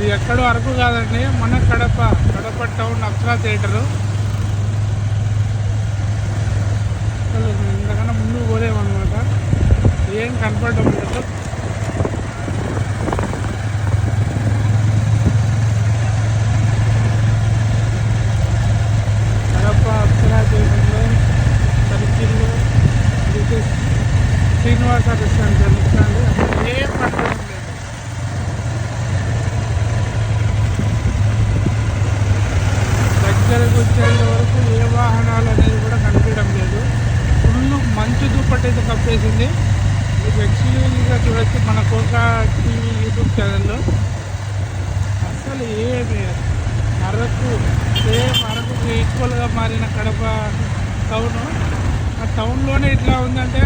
ఇది ఎక్కడో అరకు కాదండి మన కడప కడప టౌన్ అప్సరా థియేటరు. అసలు ఇంతకన్నా ముందుకు పోలేమన్నమాట. ఏం కనపడటం లేదు. కడప అప్సరా థియేటర్లో సర్కిల్లో శ్రీనివాస రెస్టారెంట్ జరుగుతుంది అసలు ఏం కనపడడం లేదు దగ్గరకు వచ్చేంత వరకు ఏ వాహనాలు అనేది కూడా కనిపించడం లేదు. ఫుల్ మంచు దుప్పటి అయితే కప్పేసింది. మీకు ఎక్స్క్లూజివ్గా చూడొచ్చు మన కోక టీవీ యూట్యూబ్ ఛానల్లో. అసలు ఏమి అరకు సేమ్ అరకుకి ఈక్వల్గా మారిన కడప టౌన్ ఆ టౌన్లోనే ఇట్లా ఉందంటే